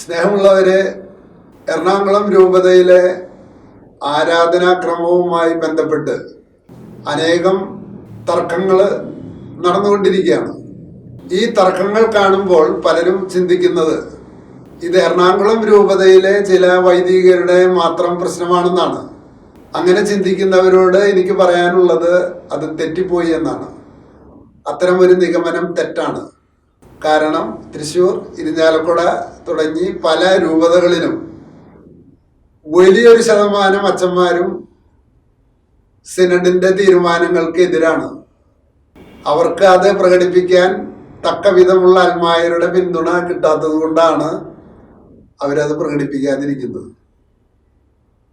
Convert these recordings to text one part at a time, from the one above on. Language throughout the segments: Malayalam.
സ്നേഹമുള്ളവരെ എറണാകുളം രൂപതയിലെ ആരാധനാക്രമവുമായി ബന്ധപ്പെട്ട് അനേകം തർക്കങ്ങൾ നടന്നുകൊണ്ടിരിക്കുകയാണ്. ഈ തർക്കങ്ങൾ കാണുമ്പോൾ പലരും ചിന്തിക്കുന്നത് ഇത് എറണാകുളം രൂപതയിലെ ചില വൈദികരുടെ മാത്രം പ്രശ്നമാണെന്നാണ്. അങ്ങനെ ചിന്തിക്കുന്നവരോട് എനിക്ക് പറയാനുള്ളത് അത് തെറ്റിപ്പോയി എന്നാണ്. അത്തരം ഒരു നിഗമനം തെറ്റാണ്. കാരണം തൃശ്ശൂർ ഇരിഞ്ഞാലക്കുട തുടങ്ങി പല രൂപതകളിലും. വലിയൊരു ശതമാനം അച്ഛന്മാരും സിനഡിന്റെ തീരുമാനങ്ങൾക്ക് എതിരാണ് അവർക്ക് അത് പ്രകടിപ്പിക്കാൻ തക്ക വിധമുള്ള അൽമായരുടെ പിന്തുണ കിട്ടാത്തത് കൊണ്ടാണ് അവരത് പ്രകടിപ്പിക്കാതിരിക്കുന്നത്.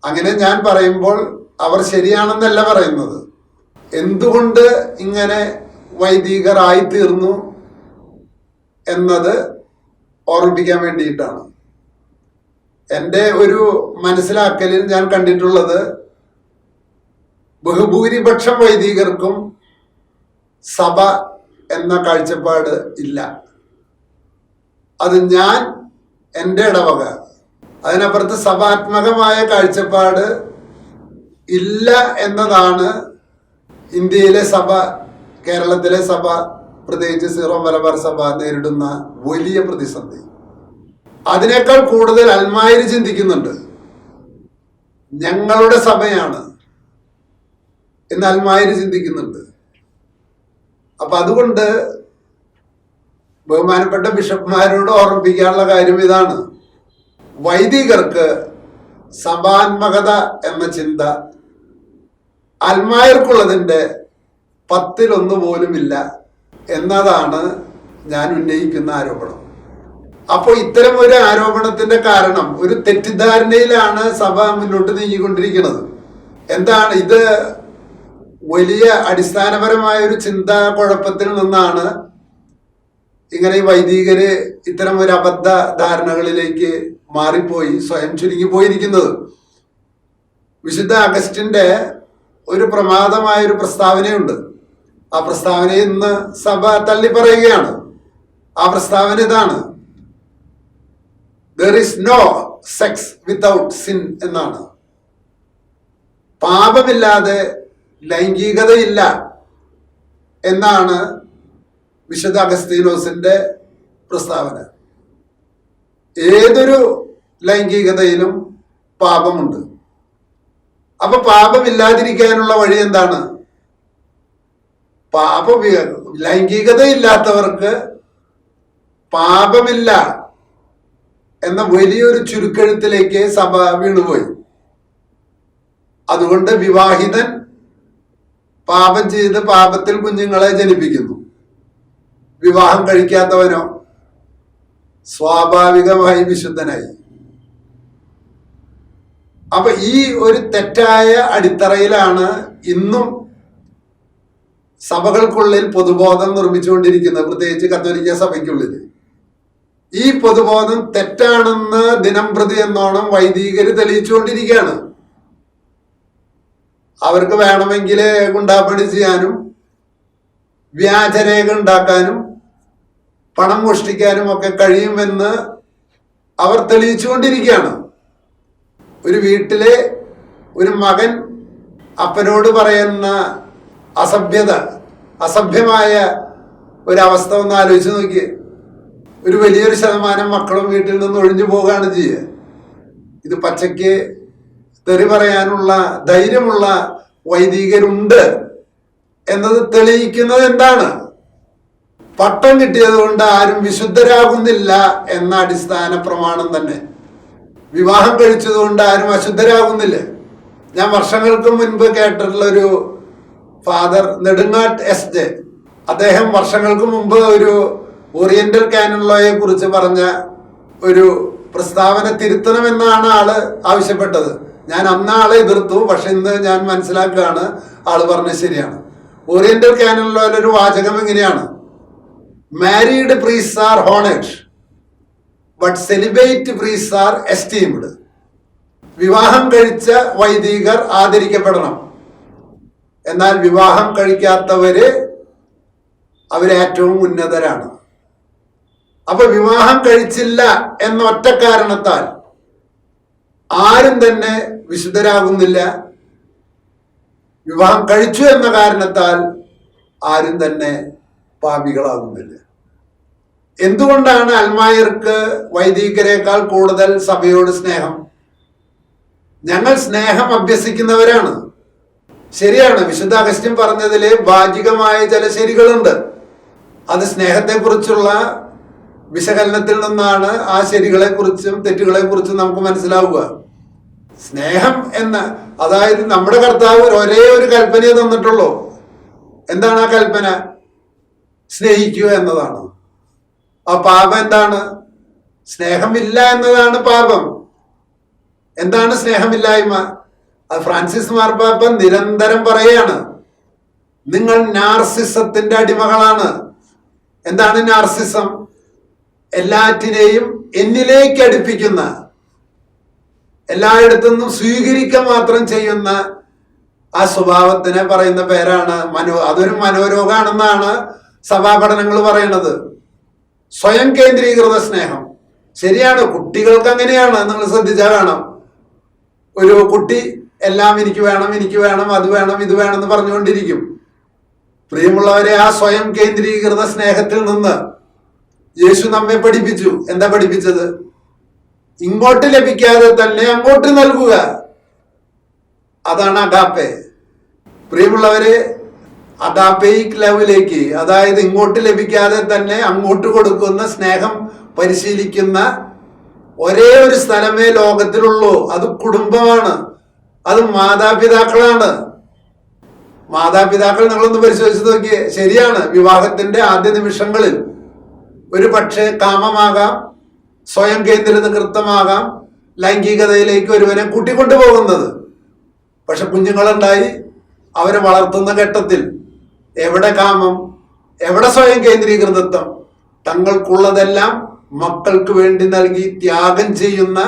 അങ്ങനെ ഞാൻ പറയുമ്പോൾ അവർ ശരിയാണെന്നല്ല പറയുന്നത്. എന്തുകൊണ്ട് ഇങ്ങനെ വൈദികർ തീർന്നു എന്നത് ഓർമ്മിപ്പിക്കാൻ വേണ്ടിയിട്ടാണ്. എന്റെ ഒരു മനസ്സിലാക്കലിൽ ഞാൻ കണ്ടിട്ടുള്ളത് ബഹുഭൂരിപക്ഷം വൈദികർക്കും സഭ എന്ന കാഴ്ചപ്പാട് ഇല്ല. അത് ഞാൻ എന്റെ ഇടവക. അതിനപ്പുറത്ത് സഭാത്മകമായ കാഴ്ചപ്പാട് ഇല്ല എന്നതാണ് ഇന്ത്യയിലെ സഭ കേരളത്തിലെ സഭ പ്രത്യേകിച്ച് സീറോ മലബാർ സഭ നേരിടുന്ന വലിയ പ്രതിസന്ധി. അതിനേക്കാൾ കൂടുതൽ അൽമാരി ചിന്തിക്കുന്നുണ്ട്. ഞങ്ങളുടെ സഭയാണ് എന്ന് അൽമാരി ചിന്തിക്കുന്നുണ്ട്. അപ്പൊ അതുകൊണ്ട് ബഹുമാനപ്പെട്ട ബിഷപ്പ്മാരോട് ഓർമ്മിപ്പിക്കാനുള്ള കാര്യം ഇതാണ്. വൈദികർക്ക് സഭാത്മകത എന്ന ചിന്ത അൽമായർക്കുള്ളതിന്റെ പത്തിലൊന്ന് പോലുമില്ല. എന്നതാണ് ഞാൻ ഉന്നയിക്കുന്ന ആരോപണം. അപ്പോൾ ഇത്തരം ഒരു ആരോപണത്തിന്റെ കാരണം ഒരു തെറ്റിദ്ധാരണയിലാണ് സഭ മുന്നോട്ട് നീങ്ങിക്കൊണ്ടിരിക്കുന്നത്. എന്താണ്? ഇത് വലിയ അടിസ്ഥാനപരമായ ഒരു ചിന്താ കുഴപ്പത്തിൽ നിന്നാണ് ഇങ്ങനെ വൈദികര് ഇത്തരം ഒരു അബദ്ധ ധാരണകളിലേക്ക് മാറിപ്പോയി സ്വയം ചുരുങ്ങി പോയിരിക്കുന്നത് വിശുദ്ധ അഗസ്റ്റിന്റെ ഒരു പ്രമാദമായ ഒരു പ്രസ്താവനയുണ്ട്. ആ പ്രസ്താവന ഇന്ന് സഭ തള്ളി പറയുകയാണ് ആ പ്രസ്താവന ഇതാണ്. There is no sex without sin എന്നാണ്. പാപമില്ലാതെ ലൈംഗികതയില്ല എന്നാണ് വിശുദ്ധ അഗസ്തീനോസിന്റെ പ്രസ്താവന. ഏതൊരു ലൈംഗികതയിലും പാപമുണ്ട്. അപ്പൊ പാപമില്ലാതിരിക്കാനുള്ള വഴി എന്താണ്? പാപ ലൈംഗികതയില്ലാത്തവർക്ക് പാപമില്ല എന്ന വലിയൊരു ചുരുക്കെഴുത്തിലേക്ക് സഭ വീണുപോയി. അതുകൊണ്ട് വിവാഹിതൻ പാപം ചെയ്ത് പാപത്തിൽ കുഞ്ഞുങ്ങളെ ജനിപ്പിക്കുന്നു. വിവാഹം കഴിക്കാത്തവനോ സ്വാഭാവികമായി വിശുദ്ധനായി. അപ്പൊ ഈ ഒരു തെറ്റായ അടിത്തറയിലാണ് ഇന്നും സഭകൾക്കുള്ളിൽ പൊതുബോധം നിർമ്മിച്ചുകൊണ്ടിരിക്കുന്നത് പ്രത്യേകിച്ച് കത്തോലിക്ക സഭയ്ക്കുള്ളിൽ. ഈ പൊതുബോധം തെറ്റാണെന്ന് ദിനം പ്രതി എന്നോണം വൈദികര് തെളിയിച്ചുകൊണ്ടിരിക്കുകയാണ്. അവർക്ക് വേണമെങ്കിൽ ഗുണ്ടാപ്പണി ചെയ്യാനും വ്യാജരേഖ ഉണ്ടാക്കാനും പണം മോഷ്ടിക്കാനും ഒക്കെ കഴിയുമെന്ന് അവർ തെളിയിച്ചുകൊണ്ടിരിക്കുകയാണ്. ഒരു വീട്ടിലെ ഒരു മകൻ അപ്പനോട് പറയുന്ന അസഭ്യത അസഭ്യമായ ഒരവസ്ഥ ഒന്ന് ആലോചിച്ച് നോക്കിയേ. ഒരു വലിയൊരു ശതമാനം മക്കളും വീട്ടിൽ നിന്ന് ഒഴിഞ്ഞു പോവുകയാണ് ചെയ്യുക ഇത് പച്ചയ്ക്ക് തെറി പറയാനുള്ള ധൈര്യമുള്ള വൈദികരുണ്ട് എന്നത് തെളിയിക്കുന്നത് എന്താണ്? പട്ടം കിട്ടിയതുകൊണ്ട് ആരും വിശുദ്ധരാകുന്നില്ല എന്ന അടിസ്ഥാന പ്രമാണം തന്നെ. വിവാഹം കഴിച്ചതുകൊണ്ട് ആരും അശുദ്ധരാകുന്നില്ല. ഞാൻ വർഷങ്ങൾക്ക് മുൻപ് കേട്ടിട്ടുള്ള ഒരു ഫാദർ നെടുങ്ങാട്ട് എസ് ജെ. അദ്ദേഹം വർഷങ്ങൾക്ക് മുമ്പ് ഒരു ഓറിയന്റൽ കാനലോയെ കുറിച്ച് പറഞ്ഞ ഒരു പ്രസ്താവന തിരുത്തണമെന്നാണ് ആൾ ആവശ്യപ്പെട്ടത്. ഞാൻ അന്ന് ആളെ എതിർത്തു പക്ഷെ ഇന്ന് ഞാൻ മനസ്സിലാക്കുകയാണ് ആൾ പറഞ്ഞത് ശരിയാണ്. ഓറിയന്റൽ കാനലോയിൽ ഒരു വാചകം എങ്ങനെയാണ്? Married priests are honoured but celibate priests are esteemed വിവാഹം കഴിച്ച വൈദികർ ആദരിക്കപ്പെടണം. എന്നാൽ വിവാഹം കഴിക്കാത്തവര് അവരേറ്റവും ഉന്നതരാണ്. അപ്പൊ വിവാഹം കഴിച്ചില്ല എന്ന ഒറ്റ കാരണത്താൽ ആരും തന്നെ വിശുദ്ധരാകുന്നില്ല. വിവാഹം കഴിച്ചു എന്ന കാരണത്താൽ ആരും തന്നെ പാപികളാകുന്നില്ല. എന്തുകൊണ്ടാണ് അൽമായർക്ക് വൈദികരേക്കാൾ കൂടുതൽ സഭയോട് സ്നേഹം? ഞങ്ങൾ സ്നേഹം അഭ്യസിക്കുന്നവരാണ്. ശരിയാണ്. വിശുദ്ധ അഗസ്റ്റ്യം പറഞ്ഞതിൽ വാചികമായ ചില ശരികളുണ്ട്. അത് സ്നേഹത്തെക്കുറിച്ചുള്ള വിശകലനത്തിൽ നിന്നാണ് ആ ശരികളെ കുറിച്ചും തെറ്റുകളെ കുറിച്ചും നമുക്ക് മനസ്സിലാവുക. സ്നേഹം എന്ന അതായത് നമ്മുടെ കർത്താവ് ഒരേ ഒരു കൽപ്പനയെ തന്നിട്ടുള്ളൂ. എന്താണ് ആ കൽപ്പന? സ്നേഹിക്കുക എന്നതാണ്. ആ പാപം എന്താണ്? സ്നേഹമില്ല എന്നതാണ് പാപം. എന്താണ് സ്നേഹമില്ലായ്മ? അത് ഫ്രാൻസിസ് മാർപ്പാപ്പ നിരന്തരം പറയുകയാണ് നിങ്ങൾ നാർസിസത്തിന്റെ അടിമകളാണ്. എന്താണ് നാർസിസം? എല്ലാറ്റിനെയും എന്നിലേക്ക് അടുപ്പിക്കുന്ന എല്ലായിടത്തുനിന്നും സ്വീകരിക്കുക മാത്രം ചെയ്യുന്ന ആ സ്വഭാവത്തിനെ പറയുന്ന പേരാണ് മനോ അതൊരു മനോരോഗമാണെന്നാണ് സഭാപഠനങ്ങൾ പറയുന്നത് സ്വയം കേന്ദ്രീകൃത സ്നേഹം. ശരിയാണ് കുട്ടികൾക്ക് അങ്ങനെയാണ് നിങ്ങൾ ശ്രദ്ധിച്ചാൽ കാണാം ഒരു കുട്ടി എല്ലാം എനിക്ക് വേണം എനിക്ക് വേണം അത് വേണം ഇത് വേണം എന്ന് പറഞ്ഞുകൊണ്ടിരിക്കും. പ്രിയമുള്ളവരെ ആ സ്വയം കേന്ദ്രീകൃത സ്നേഹത്തിൽ നിന്ന് യേശു നമ്മെ പഠിപ്പിച്ചു. എന്താ പഠിപ്പിച്ചത്? ഇങ്ങോട്ട് ലഭിക്കാതെ തന്നെ അങ്ങോട്ട് നൽകുക. അതാണ് അഗാപ്പെ. പ്രിയമുള്ളവരെ അഡാപ്പേക്ക് ലെവലിലേക്ക് അതായത് ഇങ്ങോട്ട് ലഭിക്കാതെ തന്നെ അങ്ങോട്ട് കൊടുക്കുന്ന സ്നേഹം പരിശീലിക്കുന്ന ഒരേ ഒരു സ്ഥലമേ ലോകത്തിലുള്ളൂ. അത് കുടുംബമാണ്. അത് മാതാപിതാക്കളാണ്. മാതാപിതാക്കൾ നിങ്ങളൊന്ന് പരിശോധിച്ച് നോക്കിയേ. ശരിയാണ് വിവാഹത്തിന്റെ ആദ്യ നിമിഷങ്ങളിൽ ഒരു പക്ഷേ കാമമാകാം സ്വയം കേന്ദ്രീകൃതമാകാം ലൈംഗികതയിലേക്ക് ഒരുവനെ കൂട്ടിക്കൊണ്ടുപോകുന്നത്. പക്ഷെ കുഞ്ഞുങ്ങളുണ്ടായി അവരെ വളർത്തുന്ന ഘട്ടത്തിൽ എവിടെ കാമം എവിടെ സ്വയം കേന്ദ്രീകൃതത്വം? തങ്ങൾക്കുള്ളതെല്ലാം മക്കൾക്ക് വേണ്ടി നൽകി ത്യാഗം ചെയ്യുന്ന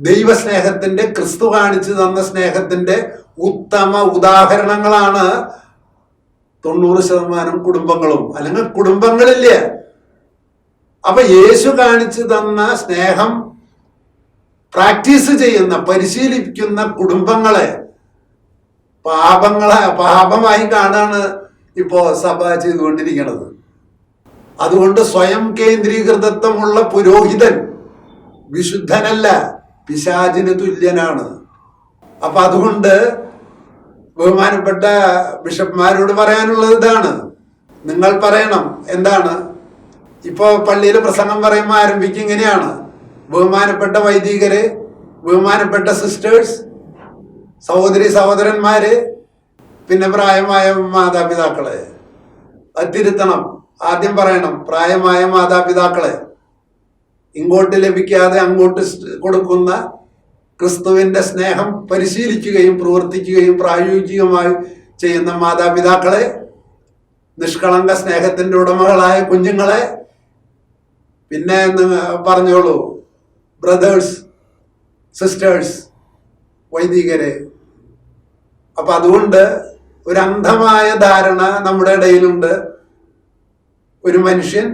ദൈവസ്നേഹത്തിന്റെ ക്രിസ്തു കാണിച്ചു തന്ന സ്നേഹത്തിന്റെ ഉത്തമ ഉദാഹരണങ്ങളാണ് തൊണ്ണൂറ് ശതമാനം കുടുംബങ്ങളും. അല്ലെങ്കിൽ കുടുംബങ്ങളില്ല? അപ്പൊ യേശു കാണിച്ചു തന്ന സ്നേഹം പ്രാക്ടീസ് ചെയ്യുന്ന പരിശീലിക്കുന്ന കുടുംബങ്ങളെ പാപങ്ങളെ പാപമായി കാണാണ് ഇപ്പോ സഭ ചെയ്തുകൊണ്ടിരിക്കുന്നത്. അതുകൊണ്ട് സ്വയം കേന്ദ്രീകൃതത്വമുള്ള പുരോഹിതൻ വിശുദ്ധനല്ല. പിശാചിന് തുല്യനാണ്. അപ്പൊ അതുകൊണ്ട് ബഹുമാനപ്പെട്ട ബിഷപ്പ്മാരോട് പറയാനുള്ളത് ഇതാണ്. നിങ്ങൾ പറയണം എന്താണ്? ഇപ്പോ പള്ളിയിൽ പ്രസംഗം പറയുമ്പോൾ ആരംഭിക്കും ഇങ്ങനെയാണ്. ബഹുമാനപ്പെട്ട വൈദികര് ബഹുമാനപ്പെട്ട സിസ്റ്റേഴ്സ് സഹോദരി സഹോദരന്മാര് പിന്നെ പ്രായമായ മാതാപിതാക്കളെ. തിരുത്തണം. ആദ്യം പറയണം പ്രായമായ മാതാപിതാക്കളെ. ഇങ്ങോട്ട് ലഭിക്കാതെ അങ്ങോട്ട് കൊടുക്കുന്ന ക്രിസ്തുവിന്റെ സ്നേഹം പരിശീലിക്കുകയും പ്രവർത്തിക്കുകയും പ്രായോഗികമായി ചെയ്യുന്ന മാതാപിതാക്കളെ നിഷ്കളങ്ക സ്നേഹത്തിന്റെ ഉടമകളായ കുഞ്ഞുങ്ങളെ പിന്നെ പറഞ്ഞോളൂ ബ്രദേഴ്സ് സിസ്റ്റേഴ്സ് വൈദികരെ. അപ്പം അതുകൊണ്ട് ഒരു അന്ധമായ ധാരണ നമ്മുടെ ഇടയിലുണ്ട്. ഒരു മനുഷ്യൻ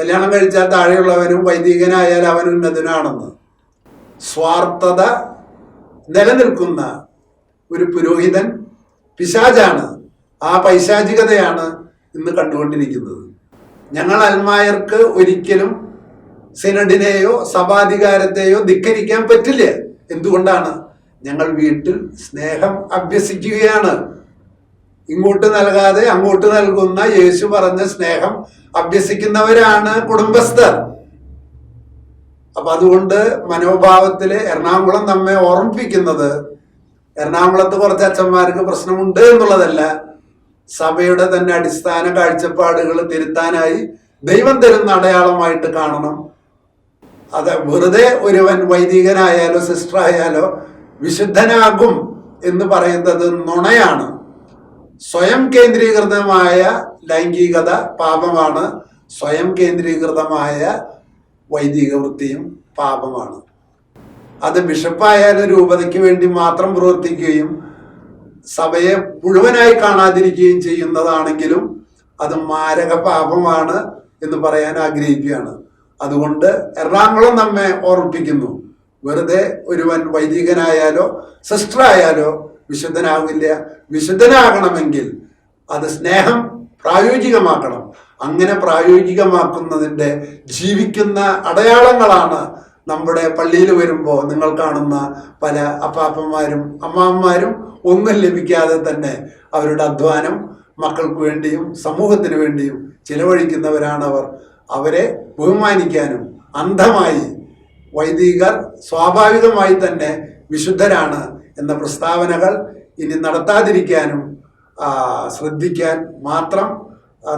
കല്യാണം കഴിച്ചാൽ താഴെയുള്ളവനും വൈദികനായാൽ അവൻ ഉന്നതനാണെന്ന്. സ്വാർത്ഥത നിലനിൽക്കുന്ന ഒരു പുരോഹിതൻ പിശാചാണ്. ആ പൈശാചികതയാണ് ഇന്ന് കണ്ടുകൊണ്ടിരിക്കുന്നത്. ഞങ്ങൾ അൽമായർക്ക് ഒരിക്കലും സിനഡിനെയോ സഭാധികാരത്തെയോ ധിക്കരിക്കാൻ പറ്റില്ല. എന്തുകൊണ്ടാണ്? ഞങ്ങൾ വീട്ടിൽ സ്നേഹം അഭ്യസിക്കുകയാണ്. ഇങ്ങോട്ട് നൽകാതെ അങ്ങോട്ട് നൽകുന്ന യേശു പറഞ്ഞ സ്നേഹം അഭ്യസിക്കുന്നവരാണ് കുടുംബസ്ഥർ. അപ്പൊ അതുകൊണ്ട് മനോഭാവത്തിൽ എറണാകുളം നമ്മെ ഓർമ്മിപ്പിക്കുന്നത് എറണാകുളത്ത് കുറച്ച് അച്ഛന്മാർക്ക് പ്രശ്നമുണ്ട് എന്നുള്ളതല്ല സഭയുടെ തന്നെ അടിസ്ഥാന കാഴ്ചപ്പാടുകൾ തിരുത്താനായി ദൈവം തരുന്ന അടയാളമായിട്ട് കാണണം. അത് വെറുതെ ഒരുവൻ വൈദികനായാലോ സിസ്റ്റർ ആയാലോ വിശുദ്ധനാകും എന്ന് പറയുന്നത് നുണയാണ്. സ്വയം കേന്ദ്രീകൃതമായ ലൈംഗികത പാപമാണ്. സ്വയം കേന്ദ്രീകൃതമായ വൈദിക വൃത്തിയും പാപമാണ്. അത് ബിഷപ്പായാലും രൂപതയ്ക്ക് വേണ്ടി മാത്രം പ്രവർത്തിക്കുകയും സഭയെ മുഴുവനായി കാണാതിരിക്കുകയും ചെയ്യുന്നതാണെങ്കിലും അത് മാരക പാപമാണ് എന്ന് പറയാൻ ആഗ്രഹിക്കുകയാണ്. അതുകൊണ്ട് എറണാകുളം നമ്മെ ഓർമ്മിപ്പിക്കുന്നു. വെറുതെ ഒരുവൻ വൈദികനായാലോ സിസ്റ്റർ ആയാലോ വിശുദ്ധനാവില്ല. വിശുദ്ധനാകണമെങ്കിൽ അത് സ്നേഹം പ്രായോഗികമാക്കണം. അങ്ങനെ പ്രായോഗികമാക്കുന്നതിന്റെ ജീവിക്കുന്ന അടയാളങ്ങളാണ് നമ്മുടെ പള്ളിയിൽ വരുമ്പോൾ നിങ്ങൾ കാണുന്ന പല അപ്പാപ്പന്മാരും അമ്മാമ്മമാരും ഒന്നും ലഭിക്കാതെ തന്നെ അവരുടെ അധ്വാനം മക്കൾക്ക് വേണ്ടിയും സമൂഹത്തിന് വേണ്ടിയും ചിലവഴിക്കുന്നവരാണവർ അവരെ ബഹുമാനിക്കാനും അന്ധമായി വൈദികർ സ്വാഭാവികമായി തന്നെ വിശുദ്ധരാണ്. എന്ന പ്രസ്താവനകൾ ഇനി നടത്താതിരിക്കാനും ശ്രദ്ധിക്കാൻ മാത്രം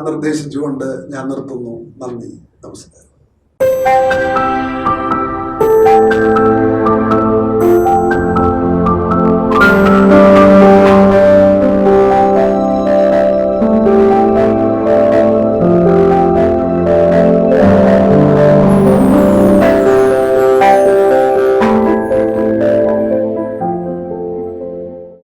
നിർദ്ദേശിച്ചുകൊണ്ട് ഞാൻ നിർത്തുന്നു. നന്ദി. നമസ്കാരം.